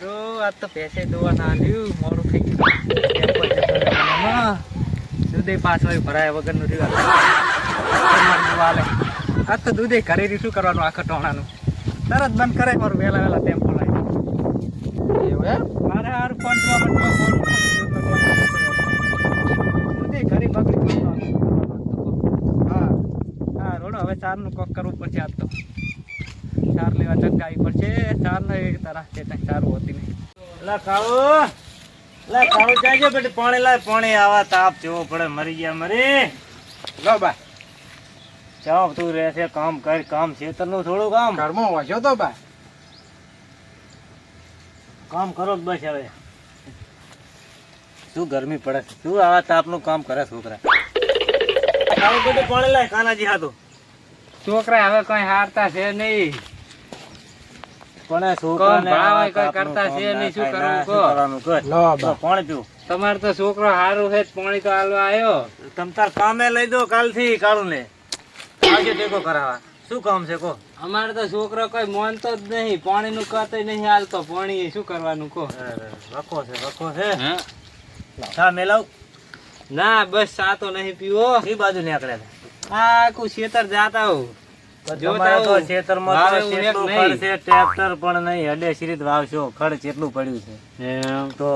હારો આજ તો પૈસે દોવા ના આલ્યું મોડું થઈ ગયું. દૂધે પાછળ ભરાયા વગરનું રહ્યું આ. વાલે આજ તો દૂધે ઘરે શું કરવાનું આખા ટોણાનું તરત બંધ કરે મારું વહેલા વહેલા ટેમ્પો લાવી એવું એમ? મારે હારું ફોન જોવા માટે. દૂધે ઘરે બગડી હા. હા, રોડો હવે ચારનું કોક કરવું પડશે આજ તો. ચાર લેવા ચગાવી પડશે. ચાર નો એક તરફ છે ત્યાં ચારું હોતી નહીં. લા કાળુ લા કાળુ જાજે બેટી. પાણી લાય પાણી આવા તાપ જેવો પડે. મરી ગયા મરી. લો બા. ચાવ તું રહેશે કામ કર કામ ખેતરનું થોડું કામ. ઘરમાં વાંચો તો બા. કામ કરો જ બસ હવે. શું ગરમી પડે? છે? શું આવા તાપનું કામ કરે છોકરા? પાણી લાય કાનાજી હાથું. છોકરા હવે કઈ હારતા છે નહીં. પણ છોકરાને ભણાવાય કઈ કરતા છે ના નહીં, શું કરવું કો કરવાનું કો લો બા. પાણી પીવું. તમાર તો છોકરો સારું છે પાણી તો હાલવા આવ્યો તમ તાર કામે લઈ દો કાલથી કાળું ને આજે ટેકો કરાવવા શું કામ છે કો અમારે તો છોકરો કોઈ માનતો જ નહીં. પાણી નું કત નહીં હાલતો. પાણી શું કરવાનું કહો? રખો છે રખો છે. હા? મેલાવ? ના બસ સાતો નહીં પીવો. એ બાજુ નીકળ્યા આખું ખેતર જાતા જોતા તમારે તો ખેતરમાં તો કેટલું ખડ છે ટ્રેક્ટર પણ નહીં હડે સિરીત વાવશો ખડ કેટલું પડ્યું છે. એમ. તો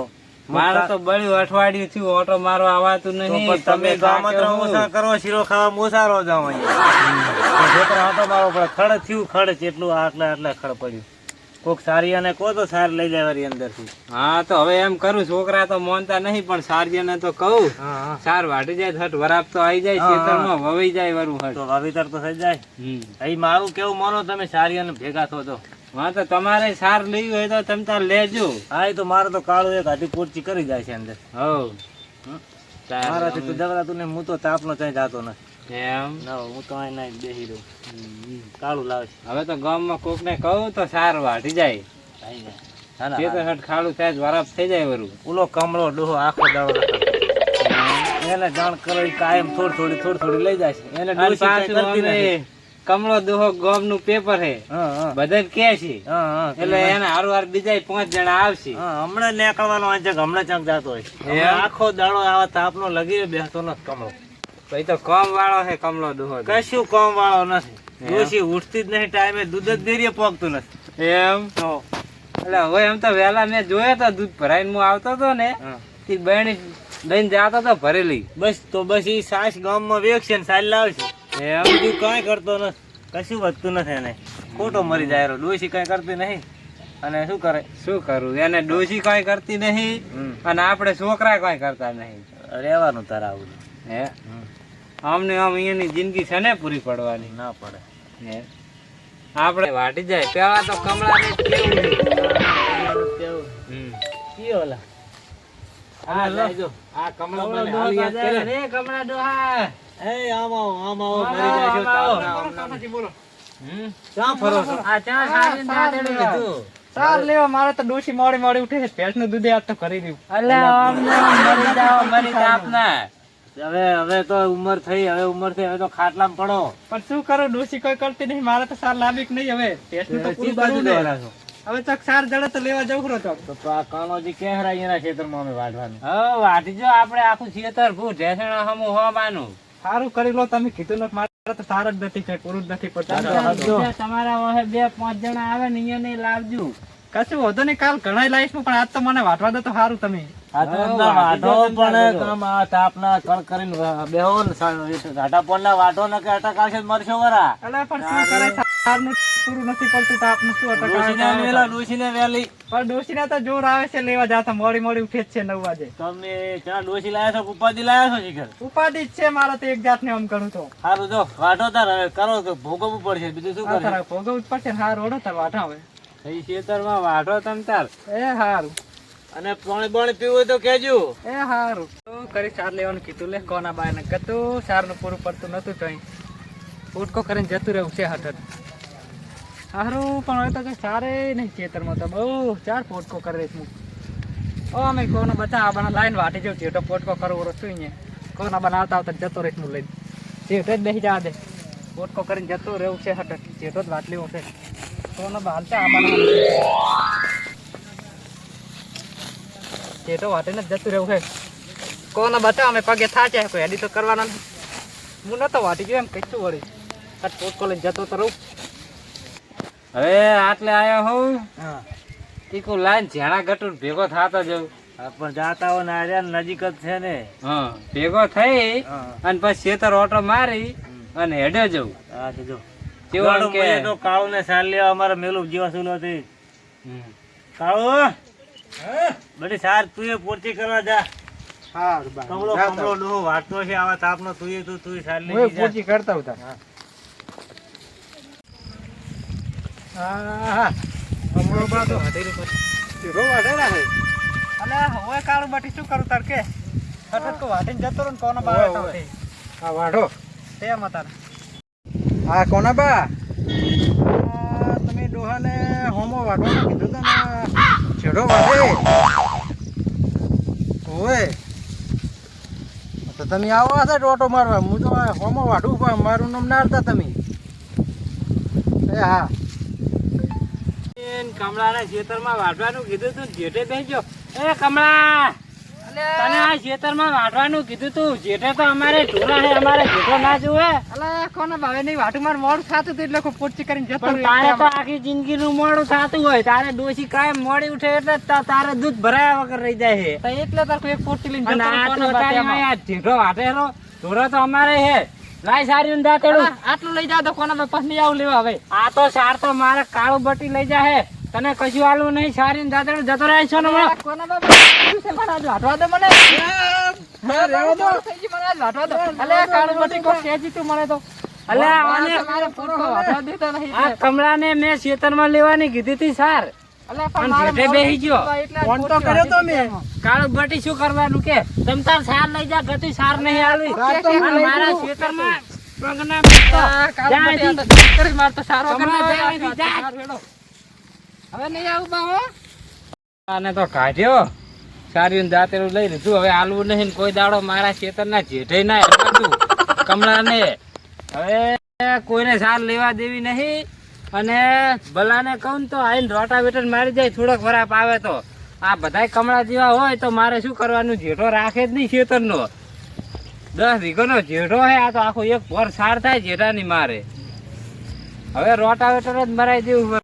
મારે તો બળ્યું અઠવાડિયું થયું ઓટો મારો આવાતું નહીં તમે ગામત્ર કરો શીરો ખાવા મોસારો જાવ અહીંયા. ખેતર પડે ખડ થયું ખડ કેટલું આટલા આટલા ખડ પડ્યું. કોક સારી અને કહો તો સાર લઈ જાય વળી અંદરથી. હા તો હવે એમ કરું છોકરા તો મોનતા નહીં પણ સારજ્યને તો કહું. સાર વાટી જાય હટ વરાપ તો આવી જાય. ખેતરમાં વવાઈ જાય વરું હટ તો વાવીતર તો થઈ જાય. અહીં મારું કેવું માનો તમે સારી ભેગા થો તો? હા તો તમારે સાર લઈ હોય તો તમે તાર લેજો. હા એ તો મારે તો કાળું એક હાથી પોચી કરી જાય છે અંદર. હવ. મારાથી તું જગડાતું ને હું તો તાપનો ત્યાં જાતો નથી. એમ? ના હું તો અહીં બેસી રહું. કાળું લાવશે. હવે તો ગામમાં કોક ને કહું તો સાર વાટી જાય. ના, ના, હટ ખાડું થાય વરાપ થઈ જાય વરું. ઓલો કમળો ડોહો આખો દાડો એને જાણ કરો કાયમ થોડી થોડી થોડી થોડી લઈ જાય એને પાછું. કમળો દોહો ગોમનું પેપર હે. બધા કે છે. એટલે એને હારું હાર બીજા પાંચ જણા આવશે. હમણાં નીકળવાનો આજે હમણાં ચંક જાતો હોય. આખો દાડો આવા તાપનો લગી બેસતો નથી કમળો. પછી તો કમ વાળો હે કમલો દોહો કશું કોમ વાળો નથી. ડોશી ઉઠતી જ નહીં ટાઈમે દૂધ જ દેરીએ પોગતું નથી. એમ? તો એટલે હવે એમ તો વહેલા મેં જોયો તો દૂધ ભરાઈને હું આવતો હતો ને. તે બહેણી લઈને જાતો તો ભરેલી. બસ તો બસ ઈ સાસ ગામમાં વેચશે ને સાલ લાવશે એમ? બીજું કાંઈ કરતો નથી. કશું વધતું નથી એને. ખોટો મરી જાય રહ્યો. ડોશી કાંઈ કરતી નહીં. અને શું કરે? શું કરું? એને ડોસી કાંઈ કરતી નહીં અને આપણે છોકરા કાંઈ કરતા નહીં. રહેવાનું તારા આવું. હે? આમને આમ અહીંયાની જિંદગી છે ને પૂરી પડવાની. ના પડે. આપણે વાટી જાય પેલા તો કમળા ને કેવું કયો ઓલા. આ કમળો મને કમળા ડોહા એ આમ આવો આમ આવો મરી જાય છે તાપના હમ? ક્યાં ફરો છો? આ ચા સારીને દાદેડું લીધું. સાર લેવા મારે તો ડોશી મોડી મોડી ઉઠે છે. ભેંસનું દૂધ આજ તો કરી દઉં અલ્યા આમ મરી જાઓ મરી તાપના હવે હવે તો ઉંમર થઈ હવે ઉંમર થઈ હવે તો ખાટલામાં પડો. પણ શું કરો? ડોસી કોઈ કરતી નહીં મારે તો સાર લાવી નહીં હવે? ભેંસ તો પૂરું કરવું ને. હવે ચક સાર જડે તો લેવા જવું રહ્યો ચક તો આ કાનોજી કહેરા એના ખેતરમાં અમે વાઢવાનું. હો વાઢી જો આપણે આખું ખેતર ભૂ ઢેસણા હમું હોવાનું. સારું કરી લો તમે કીધું નથી મારે તો સાર જ નથી કઈ પૂરું જ નથી પડતું. તમારા વહે બે પાંચ જણા આવે ને અહીંયા નહીં લાવજો. કશું વધુ નહીં કાલ ઘણા લાવીશું પણ આજ તો મને વાટવા દો તો સારું તમે. આ તો હા, વાઢો પણ કામ આ તાપના કણ કરીને બેહો ને ઘાટા પોળના વાઢો ને કે અટક મરશો વરા. અલા પણ શું કરે? સારનું પૂરું નથી પડતું તો શું અટક આવે વેલા ડોશીને વેલી. પણ ડોશીને તો જોર આવે છે લેવા જાતા મોડી મોડી ઉઠે છે નવ વાગે. તમે ત્યાં ડોશી લાયા છો કે ઉપાધિ લાયા છો શિખર ઉપાધિ જ છે મારા તો એક જાતને આમ કરું તો. સારું જો વાઢો તાર હવે કરો તો ભોગવવું પડશે બીજું શું કરે ભોગવવું જ પડશે ને હાર ઓઢો તાર વાઢા હવે. એ ખેતરમાં વાઢો તમ તાર. એ હારું. અને પાણી પાણી પીવું તો કેજો એ હારું. તો કરી સાર લેવાનું કીધું લે, કોના બાય ને કતું સારનું પૂરું પડતું નતું તો ફૂટકો કરીને જતું રહેવું છે હઠ સારું પણ હવે તો કઈ સારે નહીં ખેતરમાં તો બહુ ચાર પોટકો કરી હું. ઓ, અમે કોનો બચા આપણા લાઈન વાટી જવું ચેટો પોટકો કરવો રસ્તો અહીંયા. કોના બનાવતા આવતા જતો રહીશ હું લઈને. ચેટો જ બેસી જા દે. પોટકો કરીને જતો રહેવું છે હઠ ચેટો જ વાટલી છે. કોનો હાલતા આ બનાવવાનું જેઠો વાટે ને જતું રહેવું હે કોને બતાવ અમે પગે થાચ્યા કોઈ એડી તો કરવાના હું નતો વાટી ગયો એમ કચ્છું વળી. કટ પોટકો લઈને જતો તો રહું. હવે આટલે આવ્યો હું. હા લાઈન ઝાડા ગટું ભેગો થતો જવું પણ જાતા હોય ને આર્યા નજીક જ છે ને. હા ભેગો થઈ અને પછી ખેતર ઓટો મારી અને હેડે જવું હા જો. કેવું કે? કાળું ને સાલ લેવા અમારે મેલું જીવા સુલો હતી કાળુ! બધી સાર તું એ પૂર્તિ કરવા જા. કમળો કમળો ડોહો વાટતો છે આવા તાપનો તું એ તું તું સાલ લઈ એ કરતા હતા હા. હા બા તો હટેલું પછી રો વાટેલા હોય અલે હવે કાળું બાટી શું કરું તાર કે? વાટીને જતો રહો ને કોનો બા હા વાઢો. તે મતાર હા કોના બા? તમે ડોહાને હોમો વાટવાનું કીધું તો ને. છેડો વાટે ઓય તો તમે આવો છો ટોટો મારવા. હું તો હોમો વાઢું પણ મારું નામ ના હતા તમે. એ હા. કમળાના ખેતરમાં વાઢવાનું કીધું તું જેઠે બેસજો. એ કમળા! તને ખેતરમાં વાટવાનું કીધું તું. જેઠે તો અમારે ઢોરા છે અમારે જેઠો ના જોવે અલા કોના ભાવે નહીં વાટું માર મોડું થાતું એટલે કોઈ પોચી કરીને જતો પણ તારે તો આખી જિંદગી નું મોડું થતું હોય. તારે ડોસી કાયમ મોડી ઉઠે એટલે તારે દૂધ ભરાયા વગર રહી જાય તો એટલે તાર કોઈ એક પોચી લઈને જતો આ તો જેઠો ઢોરો અમારે હે. લાય સારી ઊંધા આટલું લઈ જાવ તો કોના બાપા નહીં આવું લેવા હવે. આ તો સાર તો મારે કાળું બટી લઈ જાય તને કશું આલું નહીં સારી દાદા જતો રહે છો ને વાટવા દે મને હા, રહેવા દો. થઈ ગયું, મને આજ વાટવા દો. અલે, આ કાળું બટી કોક કહેજી તું મને તો. અલ્યા, મારે આને- તો મારે પોટકો વાટવા દેતો નહીં આ એટલે. કમળાને મેં લેવાની કીધી હતી સાર મેં. બટી શું કરવાનું કે તમ તાર સાર લઈ જા ગતિ સાર નહીં આલવી સાર તો હું અને લઈ મારા જઉં. ખેતરમાં પગના મૂકતો. આ કાળું જા બટી આ તો અહીંથી. જીત કરી મારતો સારો કરવા જા આવ્યો. અહીંથી, જા. સારું, હેડો. હવે નહીં આવું બા. આને તો કાઢ્યો. સારી દાંતેરું લઈ લીધું. હવે આલવું નહીં કોઈ દાડો મારા ખેતરના જેઠે ના હેરવાતું કમળાને. હવે કોઈને સાર લેવા દેવી નહીં. અને ભલાને કહું તો આઈને રોટાવેટર મારી જાય, થોડોક ખરાબ આવે તો. આ બધાય કમળા જેવા હોય તો મારે શું કરવાનું? જેઠો રાખે જ નહીં ખેતરનો. દસ વીઘોનો જેઠો હે, આ તો આખો એક ભર સાર થાય જેઠાની મારે. હવે રોટાવેટર જ મરાઈ દેવું